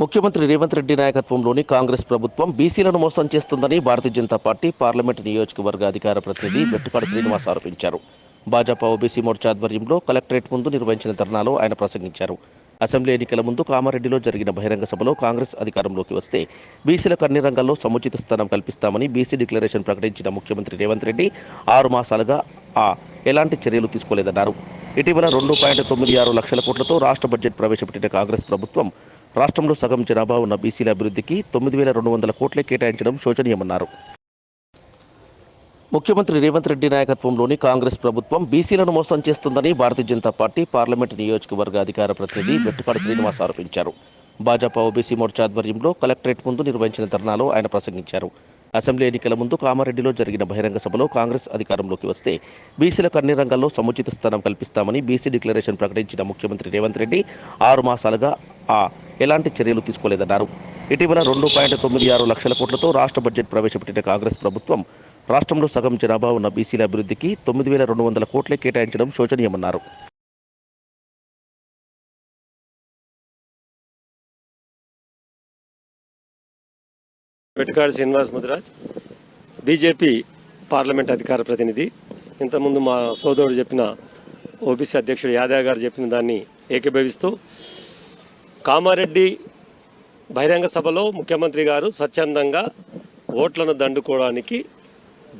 ముఖ్యమంత్రి రేవంత్ రెడ్డి నాయకత్వంలోని కాంగ్రెస్ ప్రభుత్వం బీసీలను మోసం చేస్తుందని భారతీయ జనతా పార్టీ పార్లమెంటు నియోజకవర్గ అధికార ప్రతినిధి వెట్టిపాటి శ్రీనివాస్ ఆరోపించారు. భాజపా ఓబీసీ మోర్చా ఆధ్వర్యంలో కలెక్టరేట్ ముందు నిర్వహించిన ధర్నాలో ఆయన ప్రసంగించారు. అసెంబ్లీ ఎన్నికల ముందు కామారెడ్డిలో జరిగిన బహిరంగ సభలో కాంగ్రెస్ అధికారంలోకి వస్తే బీసీలకు అన్ని రంగాల్లో సముచిత స్థానం కల్పిస్తామని బీసీ డిక్లరేషన్ ప్రకటించిన ముఖ్యమంత్రి రేవంత్ రెడ్డి ఆరు మాసాలుగా ఆ ఎలాంటి చర్యలు తీసుకోలేదన్నారు. ఇటీవల రెండు పాయింట్ తొమ్మిది ఆరు లక్షల కోట్లతో రాష్ట్ర బడ్జెట్ ప్రవేశపెట్టిన కాంగ్రెస్ ప్రభుత్వం రాష్ట్రంలో సగం జనాభా ఉన్న బీసీల అభివృద్ధికి తొమ్మిది వేల రెండు వందల కోట్లే కేటాయించడం శోచనీయమన్నారు. ముఖ్యమంత్రి రేవంత్ రెడ్డి నాయకత్వంలోని కాంగ్రెస్ ప్రభుత్వం బీసీలను మోసం చేస్తుందని భారతీయ జనతా పార్టీ పార్లమెంటు నియోజకవర్గ అధికార ప్రతినిధి వెట్టిపాటి శ్రీనివాస్ ఆరోపించారు. భాజపా ఓబీసీ మోర్చా ఆధ్వర్యంలో కలెక్టరేట్ ముందు నిర్వహించిన ధర్నాలో ఆయన ప్రసంగించారు. అసెంబ్లీ ఎన్నికల ముందు కామారెడ్డిలో జరిగిన బహిరంగ సభలో కాంగ్రెస్ అధికారంలోకి వస్తే బీసీలకు అన్ని రంగాల్లో సముచిత స్థానం కల్పిస్తామని బీసీ డిక్లరేషన్ ప్రకటించిన ముఖ్యమంత్రి రేవంత్ రెడ్డి ఆరు మాసాలుగా ఆ ఎలాంటి చర్యలు తీసుకోలేదన్నారు. ఇటీవల రెండు పాయింట్ తొమ్మిది ఆరు లక్షల కోట్లతో రాష్ట్ర బడ్జెట్ ప్రవేశపెట్టిన కాంగ్రెస్ ప్రభుత్వం రాష్ట్రంలో సగం జనాభా ఉన్న బీసీల అభివృద్ధికి తొమ్మిది వేల రెండు వందల కోట్లే కేటాయించడం శోచనీయమన్నారు. వెటకాడి శ్రీనివాస్ ముదిరాజ్ బీజేపీ పార్లమెంట్ అధికార ప్రతినిధి. ఇంతకుముందు మా సోదరుడు చెప్పిన ఓబీసీ అధ్యక్షుడు యాదవ్ గారు చెప్పిన దాన్ని ఏకీభవిస్తూ కామారెడ్డి బహిరంగ సభలో ముఖ్యమంత్రి గారు స్వచ్ఛందంగా ఓట్లను దండుకోవడానికి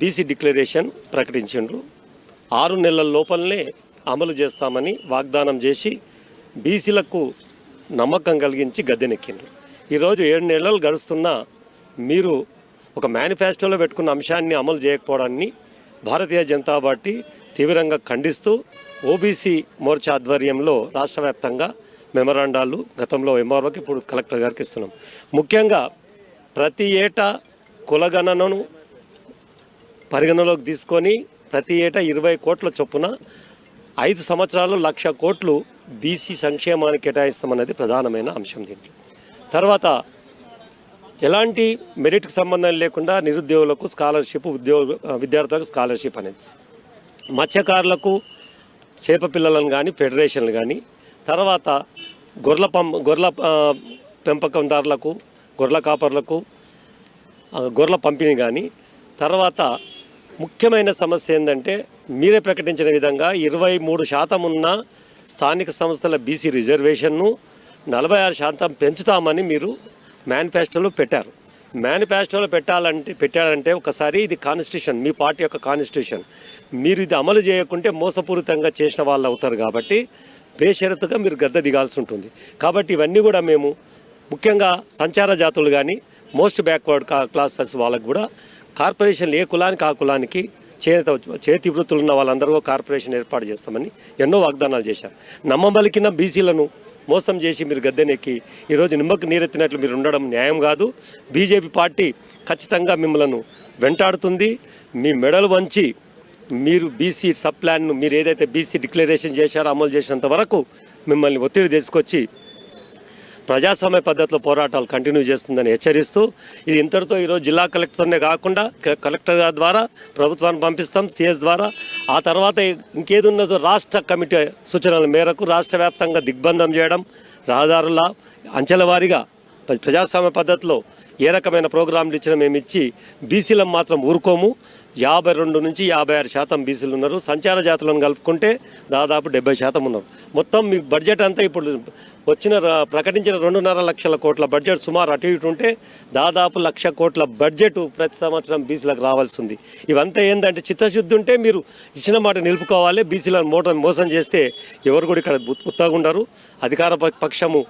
బీసీ డిక్లరేషన్ ప్రకటించిండ్రు. ఆరు నెలల లోపలనే అమలు చేస్తామని వాగ్దానం చేసి బీసీలకు నమ్మకం కలిగించి గద్దెనెక్కిండ్రు. ఈరోజు ఏడు నెలలు గడుస్తున్నా మీరు ఒక మేనిఫెస్టోలో పెట్టుకున్న అంశాన్ని అమలు చేయకపోవడాన్ని భారతీయ జనతా పార్టీ తీవ్రంగా ఖండిస్తూ ఓబీసీ మోర్చా ఆధ్వర్యంలో రాష్ట్ర వ్యాప్తంగా మెమరాండాలు గతంలో ఎంఆర్ఓకి ఇప్పుడు కలెక్టర్ గారికి ఇస్తున్నాం. ముఖ్యంగా ప్రతి ఏటా కులగణనను పరిగణలోకి తీసుకొని ప్రతి ఏటా ఇరవై కోట్ల చొప్పున ఐదు సంవత్సరాలు లక్ష కోట్లు బీసీ సంక్షేమానికి కేటాయిస్తామన్నది ప్రధానమైన అంశం దీంట్లో. తర్వాత ఎలాంటి మెరిట్కి సంబంధం లేకుండా నిరుద్యోగులకు స్కాలర్షిప్ ఉద్యోగ విద్యార్థులకు స్కాలర్షిప్ అనేది. మత్స్యకారులకు చేప పిల్లలను కానీ ఫెడరేషన్లు కానీ తర్వాత గొర్రెల పం గొర్రెల పెంపకందారులకు గొర్రెల కాపర్లకు గొర్రెల పంపిణీ కానీ తర్వాత ముఖ్యమైన సమస్య ఏంటంటే మీరే ప్రకటించిన విధంగా ఇరవై మూడు శాతం ఉన్న స్థానిక సంస్థల బీసీ రిజర్వేషన్ను నలభై ఆరు శాతం పెంచుతామని మీరు మేనిఫెస్టోలో పెట్టారు. మేనిఫెస్టోలో పెట్టాలంటే పెట్టాలంటే ఒకసారి ఇది కాన్స్టిట్యూషన్ మీ పార్టీ యొక్క కాన్స్టిట్యూషన్. మీరు ఇది అమలు చేయకుంటే మోసపూరితంగా చేసిన వాళ్ళు అవుతారు కాబట్టి బేషరతుగా మీరు గద్ద దిగాల్సి ఉంటుంది. కాబట్టి ఇవన్నీ కూడా మేము ముఖ్యంగా సంచార జాతులు కానీ మోస్ట్ బ్యాక్వర్డ్ క్లాసెస్ వాళ్ళకు కూడా కార్పొరేషన్ ఏ కులానికి ఆ కులానికి చేత చేతి వృత్తులు ఉన్న వాళ్ళందరూ కార్పొరేషన్ ఏర్పాటు చేస్తామని ఎన్నో వాగ్దానాలు చేశారు. నమ్మబలికిన బీసీలను మోసం చేసి మీరు గద్దెనెక్కి ఈరోజు నిమ్మకు నీరెత్తినట్లు మీరు ఉండడం న్యాయం కాదు. బీజేపీ పార్టీ ఖచ్చితంగా మిమ్మల్ని వెంటాడుతుంది. మీ మెడలు వంచి మీరు బీసీ సబ్ ప్లాన్ను మీరు ఏదైతే బీసీ డిక్లరేషన్ చేశారో అమలు చేసినంత వరకు మిమ్మల్ని ఒత్తిడి తీసుకొచ్చి ప్రజాస్వామ్య పద్ధతిలో పోరాటాలు కంటిన్యూ చేస్తుందని హెచ్చరిస్తూ ఇది ఇంతటితో ఈరోజు జిల్లా కలెక్టర్నే కాకుండా క- కలెక్టర్ గారి ద్వారా ప్రభుత్వాన్ని పంపిస్తాం సిఎస్ ద్వారా. ఆ తర్వాత ఇంకేదున్నదో రాష్ట్ర కమిటీ సూచనల మేరకు రాష్ట్ర వ్యాప్తంగా దిగ్బంధం చేయడం రహదారుల అంచెల వారీగా ప్రజాస్వామ్య పద్ధతిలో ఏ రకమైన ప్రోగ్రాంలు ఇచ్చినా మేము ఇచ్చి బీసీలను మాత్రం ఊరుకోము. యాభై రెండు నుంచి యాభై ఆరు శాతం బీసీలు ఉన్నారు. సంచార జాతులను కలుపుకుంటే దాదాపు డెబ్బై శాతం ఉన్నారు. మొత్తం మీ బడ్జెట్ అంతా ఇప్పుడు వచ్చిన ప్రకటించిన రెండున్నర లక్షల కోట్ల బడ్జెట్ సుమారు అటు ఇటు ఉంటే దాదాపు లక్ష కోట్ల బడ్జెట్ ప్రతి సంవత్సరం బీసీలకు రావాల్సి ఉంది. ఇవంతా ఏంటంటే చిత్తశుద్ధి ఉంటే మీరు ఇచ్చిన మాట నిలుపుకోవాలి. బీసీలను మోట మోసం చేస్తే ఎవరు కూడా ఇక్కడ ఉత్తగుండరు. ఉండరు అధికార పక్షము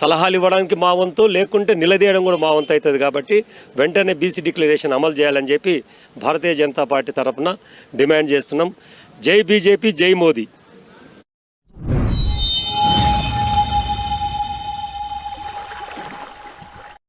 సలహాలు ఇవ్వడానికి మా వంతు లేకుంటే నిలదీయడం కూడా మా వంతు అవుతుంది కాబట్టి వెంటనే బీసీ డిక్లరేషన్ అమలు చేయాలని చెప్పి భారతీయ జనతా పార్టీ తరఫున డిమాండ్ చేస్తున్నాం. జై బీజేపీ జై మోదీ.